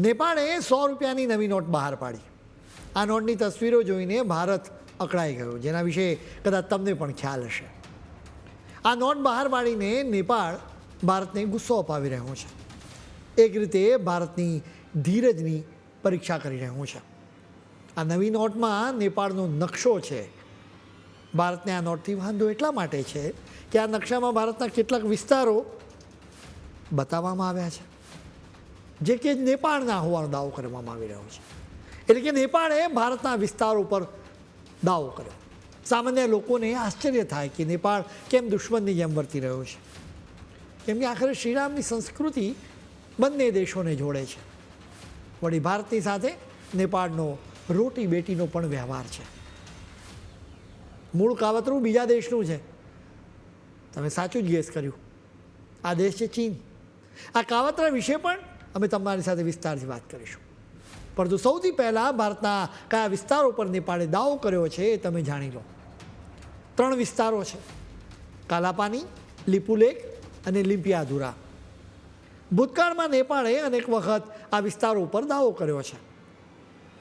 નેપાળે સો રૂપિયાની નવી નોટ બહાર પાડી. આ નોટની તસવીરો જોઈને ભારત અકળાઈ ગયો, જેના વિશે કદાચ તમને પણ ખ્યાલ હશે. આ નોટ બહાર પાડીને નેપાળ ભારતને ગુસ્સો અપાવી રહ્યો છે. એક રીતે ભારતની ધીરજની પરીક્ષા કરી રહ્યું છે. આ નવી નોટમાં નેપાળનો નકશો છે. ભારતને આ નોટથી વાંધો એટલા માટે છે કે આ નકશામાં ભારતના કેટલાક વિસ્તારો બતાવવામાં આવ્યા છે. જે કે નેપાળના હોવાનો દાવો કરવામાં આવી રહ્યો છે. એટલે કે નેપાળે ભારતના વિસ્તાર ઉપર દાવો કર્યો. સામાન્ય લોકોને આશ્ચર્ય થાય કે નેપાળ કેમ દુશ્મનની જેમ વર્તી રહ્યો છે. કેમ કે આખરે શ્રીરામની સંસ્કૃતિ બંને દેશોને જોડે છે. વળી ભારતની સાથે નેપાળનો રોટી બેટીનો પણ વ્યવહાર છે. મૂળ કાવતરું બીજા દેશનું છે. તમે સાચું જ ગેસ કર્યું. આ દેશ છે ચીન. આ કાવતરા વિશે પણ અમે તમારી સાથે વિસ્તારથી વાત કરીશું. પરંતુ સૌથી પહેલાં ભારતના કયા વિસ્તારો પર નેપાળે દાવો કર્યો છે એ તમે જાણી લો. ત્રણ વિસ્તારો છે. કાલાપાની લિપુલેક અને લિમ્પિયાધુરા ભૂતકાળમાં નેપાળે અનેક વખત આ વિસ્તારો ઉપર દાવો કર્યો છે.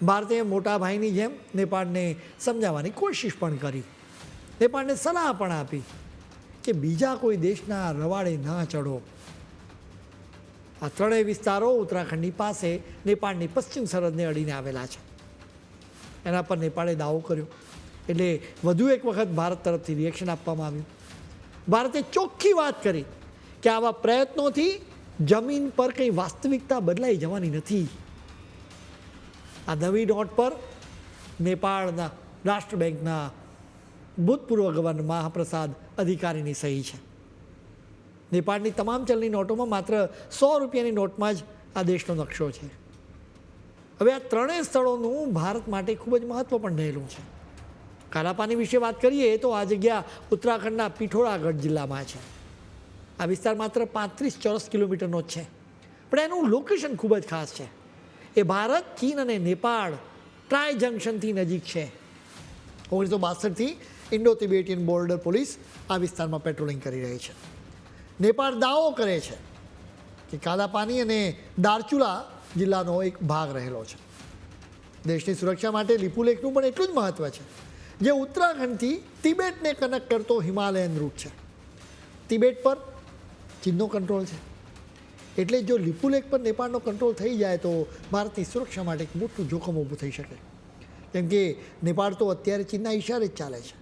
ભારતે મોટા ભાઈની જેમ નેપાળને સમજાવવાની કોશિશ પણ કરી. નેપાળને સલાહ પણ આપી કે બીજા કોઈ દેશના રવાડે ન ચડો આ ત્રણેય વિસ્તારો ઉત્તરાખંડની પાસે, નેપાળની પશ્ચિમ સરહદને અડીને આવેલા છે. એના પર નેપાળે દાવો કર્યો. એટલે વધુ એક વખત ભારત તરફથી રિએક્શન આપવામાં આવ્યું. ભારતે ચોખ્ખી વાત કરી કે આવા પ્રયત્નોથી જમીન પર કંઈ વાસ્તવિકતા બદલાઈ જવાની નથી. આ નવી નોટ પર નેપાળના રાષ્ટ્ર બેંકના ભૂતપૂર્વ ગવર્નર મહાપ્રસાદ અધિકારીની સહી છે. નેપાળની તમામ ચલની નોટોમાં માત્ર સો રૂપિયાની નોટમાં જ આ દેશનો નકશો છે. હવે આ ત્રણેય સ્થળોનું ભારત માટે ખૂબ જ મહત્ત્વ પણ રહેલું છે. કાલાપાની વિશે વાત કરીએ તો આ જગ્યા ઉત્તરાખંડના પિઠોરાગઢ જિલ્લામાં છે. આ વિસ્તાર માત્ર પાંત્રીસ ચોરસ કિલોમીટરનો જ છે. પણ એનું લોકેશન ખૂબ જ ખાસ છે. એ ભારત, ચીન અને નેપાળ ટ્રાય જંકશનથી નજીક છે. ઓગણીસો બાસઠથી ઇન્ડો તિબેટિયન બોર્ડર પોલીસ આ વિસ્તારમાં પેટ્રોલિંગ કરી રહી છે. નેપાળ દાવો કરે છે કે કાલાપાની અને દારચુલા જિલ્લાનો એક ભાગ રહેલો છે. દેશની સુરક્ષા માટે લિપુલેખનું પણ એટલું જ મહત્ત્વ છે. જે ઉત્તરાખંડથી તિબેટને કનેક્ટ કરતો હિમાલયન રૂટ છે. તિબેટ પર ચીનનો કંટ્રોલ છે. એટલે જો લિપુલેખ પર નેપાળનો કંટ્રોલ થઈ જાય તો ભારતની સુરક્ષા માટે એક મોટું જોખમ ઊભું થઈ શકે. કેમ કે નેપાળ તો અત્યારે ચીનના ઇશારે જ ચાલે છે.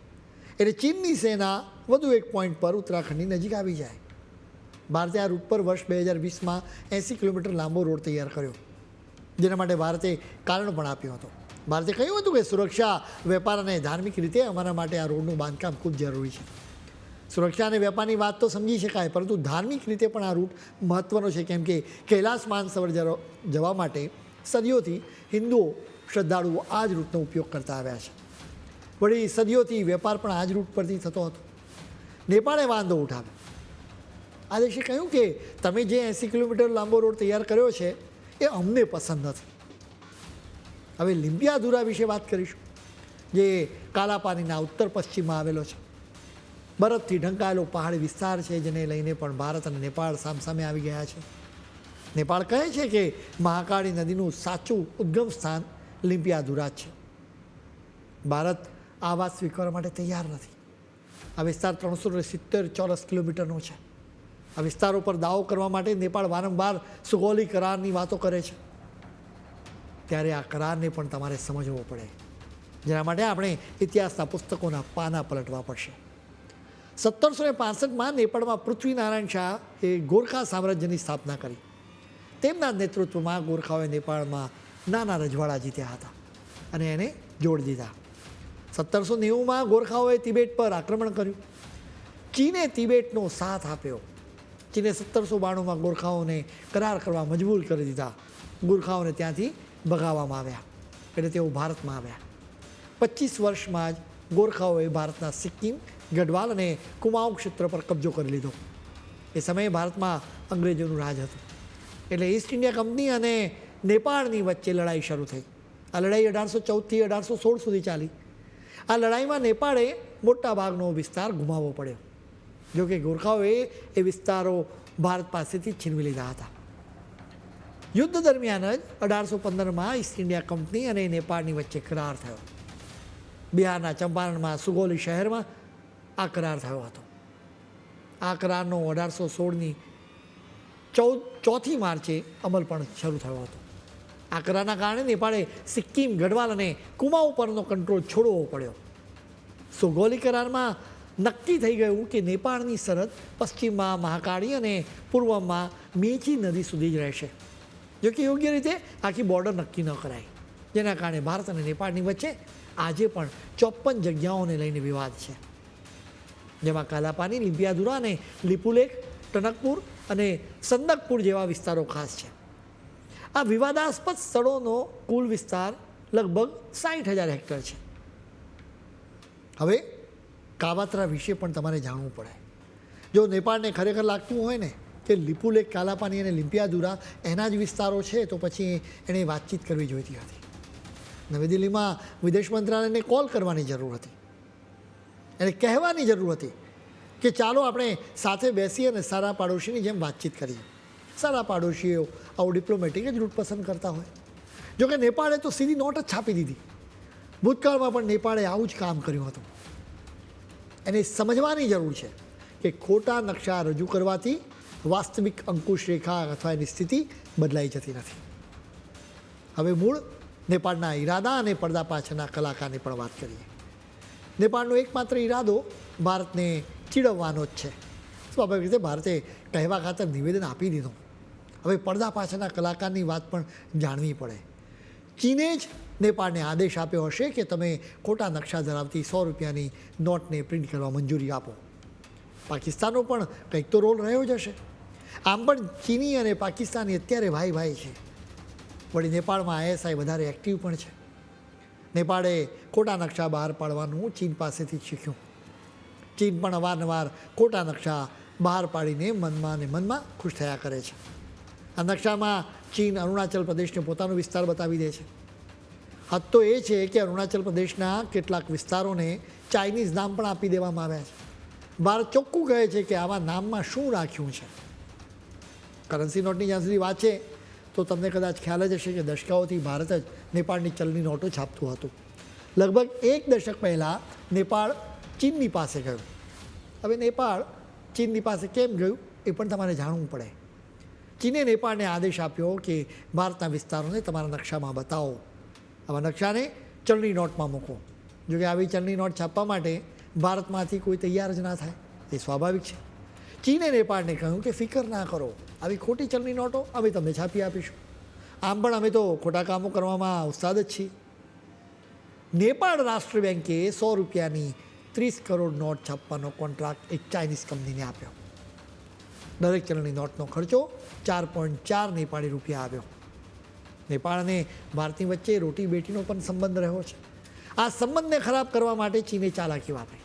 એટલે ચીનની સેના વધુ એક પોઈન્ટ પર ઉત્તરાખંડની નજીક આવી જાય. ભારતે આ રૂટ પર વર્ષ બે હજાર વીસમાં એંસી કિલોમીટર લાંબો રોડ તૈયાર કર્યો. જેના માટે ભારતે કારણ પણ આપ્યું હતું. ભારતે કહ્યું હતું કે સુરક્ષા, વેપાર અને ધાર્મિક રીતે અમારા માટે આ રોડનું બાંધકામ ખૂબ જરૂરી છે. સુરક્ષા અને વેપારની વાત તો સમજી શકાય, પરંતુ ધાર્મિક રીતે પણ આ રૂટ મહત્ત્વનો છે. કેમ કે કૈલાસ માનસરોવર જવા માટે સદીઓથી હિન્દુઓ, શ્રદ્ધાળુઓ આ જ રૂટનો ઉપયોગ કરતા આવ્યા છે. વળી સદીઓથી વેપાર પણ આ જ રૂટ પરથી થતો હતો. નેપાળે વાંધો ઉઠાવ્યો. આ દેશે કહ્યું કે તમે જે એંસી કિલોમીટર લાંબો રોડ તૈયાર કર્યો છે, એ અમને પસંદ નથી. હવે લિંબિયાધુરા વિશે વાત કરીશું, જે કાલાપાનીના ઉત્તર પશ્ચિમમાં આવેલો છે. બરફથી ઢંકાયેલો પહાડી વિસ્તાર છે, જેને લઈને પણ ભારત અને નેપાળ સામસામે આવી ગયા છે. નેપાળ કહે છે કે મહાકાળી નદીનું સાચું ઉદ્ગમ સ્થાન લિંબિયાધુરા છે. ભારત આ વાત સ્વીકારવા માટે તૈયાર નથી. આ વિસ્તાર ત્રણસો સિત્તેર ચોરસ કિલોમીટરનો છે. આ વિસ્તારો પર દાવો કરવા માટે નેપાળ વારંવાર સુગોલી કરારની વાતો કરે છે. ત્યારે આ કરારને પણ તમારે સમજવો પડે. જેના માટે આપણે ઇતિહાસના પુસ્તકોના પાના પલટવા પડશે. સત્તરસો ને પાસઠમાં નેપાળમાં પૃથ્વીનારાયણ શાહ એ ગોરખા સામ્રાજ્યની સ્થાપના કરી. તેમના નેતૃત્વમાં ગોરખાઓએ નેપાળમાં નાના રજવાડા જીત્યા હતા અને એને જોડ દીધા. સત્તરસો નેવુંમાં ગોરખાઓએ તિબેટ પર આક્રમણ કર્યું. ચીને તિબેટનો સાથ આપ્યો. ચીને સત્તરસો બાણુંમાં ગોરખાઓને કરાર કરવા મજબૂર કરી દીધા. ગોરખાઓને ત્યાંથી ભગાવવામાં આવ્યા. એટલે તેઓ ભારતમાં આવ્યા. પચીસ વર્ષમાં જ ગોરખાઓએ ભારતના સિક્કિમ, ગઢવાલ અને કુમાઉં ક્ષેત્ર પર કબજો કરી લીધો. એ સમયે ભારતમાં અંગ્રેજોનું રાજ હતું. એટલે ઈસ્ટ ઇન્ડિયા કંપની અને નેપાળની વચ્ચે લડાઈ શરૂ થઈ. આ લડાઈ અઢારસો ચૌદથી અઢારસો સોળ સુધી ચાલી. આ લડાઈમાં નેપાળે મોટા ભાગનો વિસ્તાર ગુમાવવો પડ્યો. જો કે ગોરખાઓએ એ વિસ્તારો ભારત પાસેથી છીનવી લીધા હતા યુદ્ધ દરમિયાન જ અઢારસો પંદરમાં ઈસ્ટ ઇન્ડિયા કંપની અને નેપાળની વચ્ચે કરાર થયો. બિહારના ચંપારણમાં સુગોલી શહેરમાં આ કરાર થયો હતો. આ કરારનો અઢારસો સોળની ચૌદ, ચોથી માર્ચે અમલ પણ શરૂ થયો હતો. આ કરારના કારણે નેપાળે સિક્કિમ, ગઢવાલ અને કુમાઉ પરનો કંટ્રોલ છોડવો પડ્યો. સુગોલી કરારમાં નક્કી થઈ ગયું કે નેપાળની સરહદ પશ્ચિમમાં મહાકાળી અને પૂર્વમાં મેચી નદી સુધી જ રહેશે. જો કે યોગ્ય રીતે આખી બોર્ડર નક્કી ન કરાય. જેના કારણે ભારત અને નેપાળની વચ્ચે આજે પણ ચોપ્પન જગ્યાઓને લઈને વિવાદ છે. જેમાં કાલાપાની, લિંપિયાદુરા અને લિપુલેખ ટનકપુર અને સંદકપુર જેવા વિસ્તારો ખાસ છે. આ વિવાદાસ્પદ સ્થળોનો કુલ વિસ્તાર લગભગ સાઠ હજાર હેક્ટર છે. હવે કાવાત્રા વિશે પણ તમારે જાણવું પડે. જો નેપાળને ખરેખર લાગતું હોય ને કે લિપુલેક કાલાપાની અને લિમ્પિયાદુરા એના જ વિસ્તારો છે, તો પછી એણે વાતચીત કરવી જોઈતી હતી. નવી દિલ્હીમાં વિદેશ મંત્રાલયને કોલ કરવાની જરૂર હતી. એને કહેવાની જરૂર હતી કે ચાલો આપણે સાથે બેસી અને સારા પાડોશીની જેમ વાતચીત કરીએ. સારા પાડોશીઓ આવું ડિપ્લોમેટિક જ રૂટ પસંદ કરતા હોય. જોકે નેપાળે તો સીધી નોટ જ છાપી દીધી. ભૂતકાળમાં પણ નેપાળે આવું જ કામ કર્યું હતું. એને સમજવાની જરૂર છે કે ખોટા નકશા રજૂ કરવાથી વાસ્તવિક અંકુશ રેખા અથવા એની સ્થિતિ બદલાઈ જતી નથી. હવે મૂળ નેપાળના ઈરાદા અને પડદા પાછળના કલાકારની પણ વાત કરીએ. નેપાળનો એકમાત્ર ઈરાદો ભારતને ચીડવવાનો જ છે. સ્વાભાવિક રીતે ભારતે કહેવા ખાતર નિવેદન આપી દીધું. હવે પડદા પાછળના કલાકારની વાત પણ જાણવી પડે. ચીને જ નેપાળને આદેશ આપ્યો હશે કે તમે ખોટા નકશા ધરાવતી સો રૂપિયાની નોટને પ્રિન્ટ કરવા મંજૂરી આપો. પાકિસ્તાનનો પણ કંઈક તો રોલ રહ્યો જ હશે. આમ પણ ચીની અને પાકિસ્તાની અત્યારે ભાઈ ભાઈ છે. વળી નેપાળમાં આઈએસઆઈ વધારે એક્ટિવ પણ છે. નેપાળે ખોટા નકશા બહાર પાડવાનું ચીન પાસેથી શીખ્યું. ચીન પણ અવારનવાર ખોટા નકશા બહાર પાડીને મનમાં અને મનમાં ખુશ થયા કરે છે. આ નકશામાં ચીન અરુણાચલ પ્રદેશને પોતાનો વિસ્તાર બતાવી દે છે. હદ તો એ છે કે અરુણાચલ પ્રદેશના કેટલાક વિસ્તારોને ચાઇનીઝ નામ પણ આપી દેવામાં આવ્યા છે. ભારત ચોખ્ખું કહે છે કે આવા નામમાં શું રાખ્યું છે? કરન્સી નોટની જ્યાં સુધી વાંચે તો તમને કદાચ ખ્યાલ જ હશે કે દશકાઓથી ભારત જ નેપાળની ચલની નોટો છાપતું હતું. લગભગ એક દશક પહેલાં નેપાળ ચીનની પાસે ગયું. હવે નેપાળ ચીનની પાસે કેમ ગયું એ પણ તમારે જાણવું પડે. ચીને નેપાળને આદેશ આપ્યો કે ભારતના વિસ્તારોને તમારા નકશામાં બતાવો. આવા નકશાને ચલણી નોટમાં મૂકો. જોકે આવી ચલણી નોટ છાપવા માટે ભારતમાંથી કોઈ તૈયાર જ ના થાય. એ સ્વાભાવિક છે. ચીને નેપાળને કહ્યું કે ફિકર ના કરો. આવી ખોટી ચલણી નોટો અમે તમને છાપી આપીશું. આમ પણ અમે તો ખોટા કામો કરવામાં ઉસ્તાદ જ છીએ. નેપાળ રાષ્ટ્ર બેન્કે સો રૂપિયાની ત્રીસ કરોડ નોટ છાપવાનો કોન્ટ્રાક્ટ એક ચાઇનીઝ કંપનીને આપ્યો. દરેક ચલણી નોટનો ખર્ચો ચાર પોઈન્ટ ચાર નેપાળી રૂપિયા આવ્યો. નેપાળ અને ભારતની વચ્ચે રોટી બેટીનો પણ સંબંધ રહ્યો છે. આ સંબંધને ખરાબ કરવા માટે ચીને ચાલાકી વાપરી.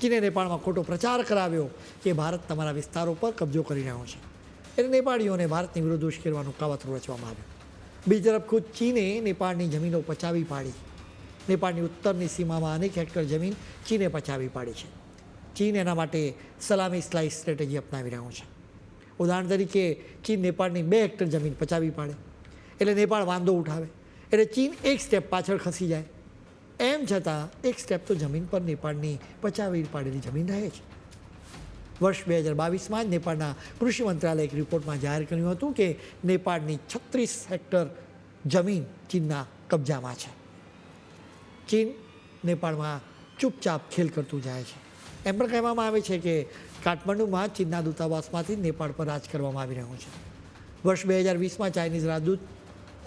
ચીને નેપાળમાં ખોટો પ્રચાર કરાવ્યો કે ભારત તમારા વિસ્તારો પર કબજો કરી રહ્યો છે. એટલે નેપાળીઓને ભારતની વિરુદ્ધ ઉશ્કેરવાનું કાવતરું રચવામાં આવ્યું. બીજી તરફ ખુદ ચીને નેપાળની જમીનો પચાવી પાડી. નેપાળની ઉત્તરની સીમામાં અનેક હેક્ટર જમીન ચીને પચાવી પાડી છે. ચીન એના માટે સલામી સ્લાઇસ સ્ટ્રેટેજી અપનાવી રહ્યું છે. ઉદાહરણ તરીકે, ચીન નેપાળની બે હેક્ટર જમીન પચાવી પાડે. એટલે નેપાળ વાંધો ઉઠાવે. એટલે ચીન એક સ્ટેપ પાછળ ખસી જાય. એમ છતાં, એક સ્ટેપ તો જમીન પર નેપાળની પચાવી પાડેલી જમીન રહે છે. વર્ષ બે હજાર બાવીસમાં જ નેપાળના કૃષિ મંત્રાલયે એક રિપોર્ટમાં જાહેર કર્યું હતું કે નેપાળની છત્રીસ હેક્ટર જમીન ચીનના કબજામાં છે. ચીન નેપાળમાં ચૂપચાપ ખેલ કરતું જાય છે. એમ પણ કહેવામાં આવે છે કે કાઠમંડુમાં ચીનના દૂતાવાસમાંથી નેપાળ પર રાજ કરવામાં આવી રહ્યું છે. વર્ષ બે હજાર વીસમાં ચાઇનીઝ રાજદૂત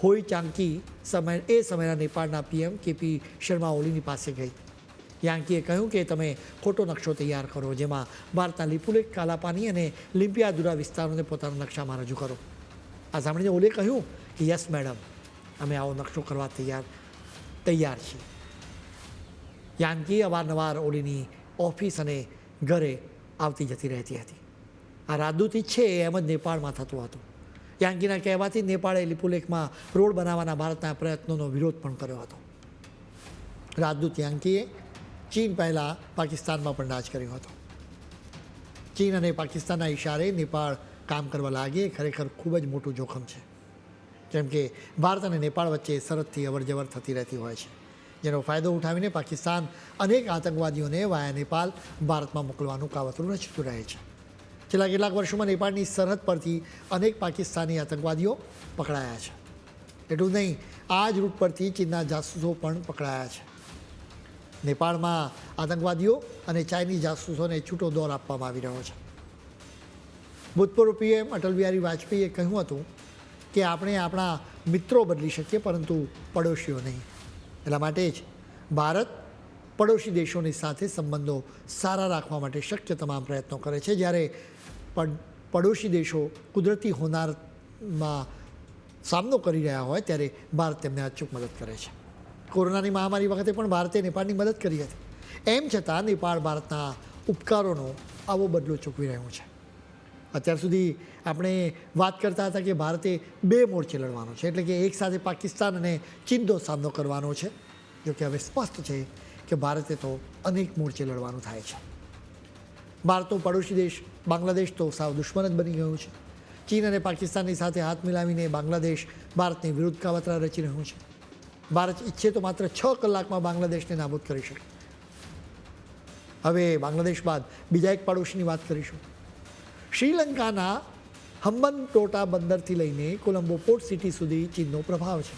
હોઈ ચાંકી સમય એ સમયના નેપાળના પીએમ કેપી શર્મા ઓલીની પાસે ગઈ. યાંકીએ કહ્યું કે તમે ખોટો નકશો તૈયાર કરો, જેમાં ભારતના લિપુલેટ, કાલાપાની અને લિમ્પિયાદુરા વિસ્તારોને પોતાના નકશામાં રજૂ કરો. આ સાંભળીને ઓલે કહ્યું કે, યસ, મેડમ, અમે આવો નકશો કરવા તૈયાર તૈયાર છીએ. યાંકી અવારનવાર ઓલીની ઓફિસ અને ઘરે આવતી જતી રહેતી હતી. આ રાજદૂતી છે એમ જ નેપાળમાં થતું હતું. યાંકીના કહેવાથી નેપાળે લિપુલેખમાં રોડ બનાવવાના ભારતના પ્રયત્નોનો વિરોધ પણ કર્યો હતો. રાજદૂત યાંકીએ ચીન પહેલાં પાકિસ્તાનમાં પણ રાજ કર્યો હતો. ચીન અને પાકિસ્તાનના ઇશારે નેપાળ કામ કરવા લાગે ખરેખર ખૂબ જ મોટું જોખમ છે. કેમ કે ભારત અને નેપાળ વચ્ચે સરહદથી અવરજવર થતી રહેતી હોય છે. જેનો ફાયદો ઉઠાવીને પાકિસ્તાન અનેક આતંકવાદીઓને વાયા નેપાલ ભારતમાં મોકલવાનું કાવતરું રચતું રહે છે. છેલ્લા કેટલાક વર્ષોમાં નેપાળની સરહદ પરથી અનેક પાકિસ્તાની આતંકવાદીઓ પકડાયા છે. એટલું જ નહીં, આ જ રૂટ પરથી ચીનના જાસૂસો પણ પકડાયા છે. નેપાળમાં આતંકવાદીઓ અને ચાઇનીઝ જાસૂસોને છૂટો દોર આપવામાં આવી રહ્યો છે. ભૂતપૂર્વ પીએમ અટલ બિહારી વાજપેયીએ કહ્યું હતું કે, આપણે આપણા મિત્રો બદલી શકીએ, પરંતુ પડોશીઓ નહીં. એટલા માટે જ ભારત પડોશી દેશોની સાથે સંબંધો સારા રાખવા માટે શક્ય તમામ પ્રયત્નો કરે છે. જ્યારે પડ, પડોશી દેશો કુદરતી હોનારમાં સામનો કરી રહ્યા હોય ત્યારે ભારત તેમને અચૂક મદદ કરે છે. કોરોનાની મહામારી વખતે પણ ભારતે નેપાળની મદદ કરી હતી. એમ છતાં નેપાળ ભારતના ઉપકારોનો આવો બદલો ચૂકવી રહ્યો છે. અત્યાર સુધી આપણે વાત કરતા હતા કે ભારતે બે મોરચે લડવાનો છે, એટલે કે એક સાથે પાકિસ્તાન અને ચીનનો સામનો કરવાનો છે. જો કે હવે સ્પષ્ટ છે કે ભારતે તો અનેક મોરચે લડવાનું થાય છે. ભારતનો પડોશી દેશ બાંગ્લાદેશ તો સાવ દુશ્મન જ બની ગયો છે. ચીન અને પાકિસ્તાનની સાથે હાથ મિલાવીને બાંગ્લાદેશ ભારતની વિરુદ્ધ કાવતરા રચી રહ્યું છે. ભારત ઈચ્છે તો માત્ર છ કલાકમાં બાંગ્લાદેશને નાબૂદ કરી શકે. હવે બાંગ્લાદેશ બાદ બીજા એક પડોશીની વાત કરીશું. શ્રીલંકાના હમ્બન ટોટા બંદરથી લઈને કોલંબો પોર્ટ સિટી સુધી ચીનનો પ્રભાવ છે.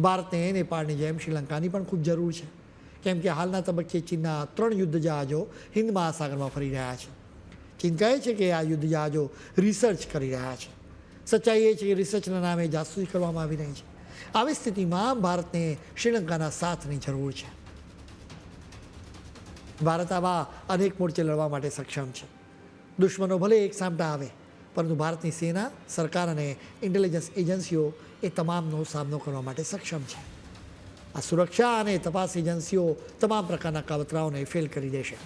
ભારતને નેપાળની જેમ શ્રીલંકાની પણ ખૂબ જરૂર છે. કેમ કે હાલના તબક્કે ચીનના ત્રણ યુદ્ધ જહાજો હિન્દ મહાસાગરમાં ફરી રહ્યા છે. ચીન કહે છે કે આ યુદ્ધ જહાજો રિસર્ચ કરી રહ્યા છે. સચ્ચાઈ એ છે કે રિસર્ચના નામે જાસૂસી કરવામાં આવી રહી છે. આવી સ્થિતિમાં ભારતને શ્રીલંકાના સાથની જરૂર છે. ભારત આવા અનેક મોરચે લડવા માટે સક્ષમ છે. દુશ્મનો ભલે એક સામટા આવે, પરંતુ ભારતની સેના, સરકાર અને ઇન્ટેલિજન્સ એજન્સીઓ એ તમામનો સામનો કરવા માટે સક્ષમ છે. આ સુરક્ષા અને તપાસ એજન્સીઓ તમામ પ્રકારના કાવતરાઓને ફેલ કરી દેશે